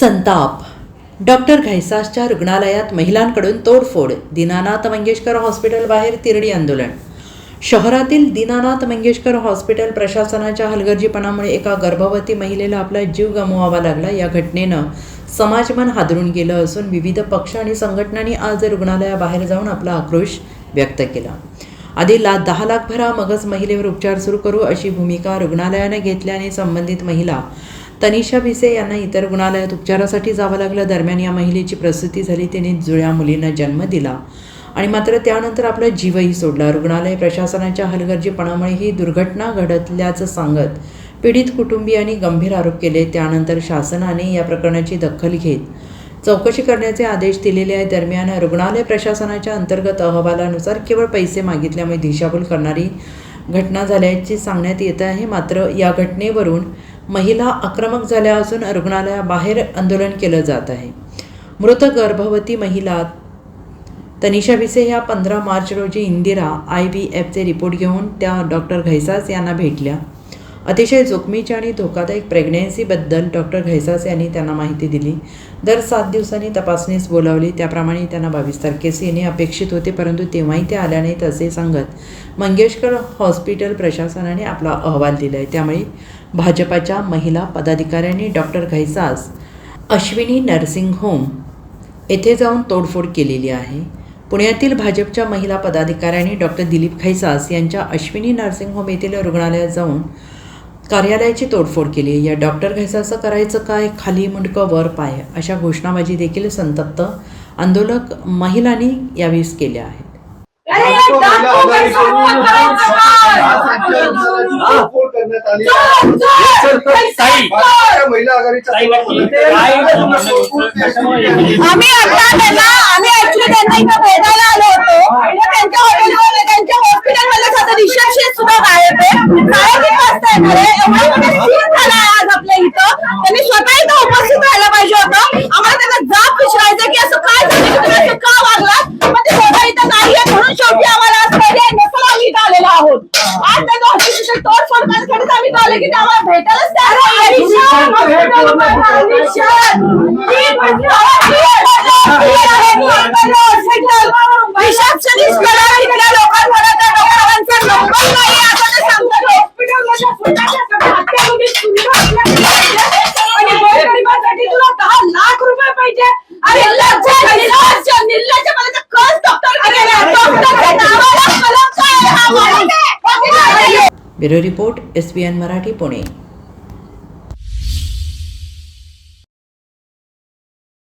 संताप. डॉक्टर घैसासच्या रुग्णालयात महिलांकडून तोडफोड. दीनानाथ मंगेशकर हॉस्पिटल बाहेर तिरडी आंदोलन. शहरातील दीनानाथ मंगेशकर हॉस्पिटल प्रशासनाच्या हलगर्जीपणामुळे एका गर्भवती महिलेला आपला जीव गमवावा लागला. या घटनेनं समाजमन हादरून गेलं असून विविध पक्ष आणि संघटनांनी आज रुग्णालयाबाहेर जाऊन आपला आक्रोश व्यक्त केला. आधी ला दहा लाख भरा मगच महिलेवर उपचार सुरू करू अशी भूमिका रुग्णालयानं घेतल्याने संबंधित महिला तनिषा भिसे यांना इतर रुग्णालयात उपचारासाठी जावं लागलं. दरम्यान या महिलेची प्रसूती झाली. तिने जुळ्या मुलींना जन्म दिला. आणि मात्र त्यानंतर आपला जीवही सोडला. रुग्णालय प्रशासनाच्या हलगर्जीपणामुळे ही दुर्घटना घडतल्याचं सांगत पीडित कुटुंबियांनी गंभीर आरोप केले. त्यानंतर शासनाने या प्रकरणाची दखल घेत चौकशी करण्याचे आदेश दिलेले आहे. दरम्यान रुग्णालय प्रशासनाच्या अंतर्गत अहवालानुसार केवळ पैसे मागितल्यामुळे दिशाभूल करणारी घटना झाल्याचे सांगण्यात येत आहे. मात्र या घटनेवरून महिला आक्रमक झाल्या असून रुग्णालयाबाहेर आंदोलन केलं जात आहे. मृत गर्भवती महिला तनिषा भिसे ह्या पंधरा मार्च रोजी इंदिरा आय बी एफचे रिपोर्ट घेऊन त्या डॉक्टर घैसास यांना भेटल्या. अतिशय जोखमीच्या आणि धोकादायक प्रेग्नेन्सीबद्दल डॉक्टर घैसास यांनी त्यांना माहिती दिली. दर सात दिवसांनी तपासणीस बोलावली. त्याप्रमाणे त्यांना बावीस तारखेस येणे अपेक्षित होते परंतु तेव्हाही ते आल्या नाहीत असे सांगत मंगेशकर हॉस्पिटल प्रशासनाने आपला अहवाल दिला आहे त्यामुळे भाजपाच्या महिला पदाधिकाऱ्यांनी doctor Ghaisas Ashwini nursing home येथे जाऊन तोडफोड केलेली आहे. पुण्यातील भाजपच्या महिला पदाधिकाऱ्यांनी डॉक्टर दिलीप खैसास यांच्या अश्विनी नर्सिंग होम येथील रुग्णालयात जाऊन कार्यालयाची तोडफोड केली या डॉक्टर घैसाचं करायचं काय खाली मुंडकं वर पाय अशा घोषणाबाजी देखील संतप्त आंदोलक महिलांनी यावेळेस केल्या आहेत अरे तो एक महिला डाकू आघाडी कसं करून करणार? तोडफोड करण्यात आली चल, चल, ताई. भारतीय महिला आघाडीच्या ताई, तोडफोड आम्ही आता त्यांना आम्ही ऍक्च्युली त्यांना इथं भेटायला आलो होतो तर त्यांच्या हॉटेलमध्ये त्यांच्या हॉस्पिटलमध्ये सध्या रिसेप्शन सुद्धा गायब आहे एवढा मोठा सीन आहे आज आपल्या इथं. त्यांनी स्वतः इथं उपस्थित राहायला पाहिजे होतं. आम्हाला त्यांना जाब विचारायचं की असं काय झालं? तुम्ही असं का वागलात? पण ते स्वतः इथं नाहीये म्हणून शेवटी आम्हाला आज पर्याय नसून आम्ही इथं आलेलो आहोत. आज त्यांना हॉस्पिटल तोडफोड करण्यासाठी आम्ही आले की ते आम्हाला भेटायलाच तयार receptionist bureau report S B N Marathi Pune.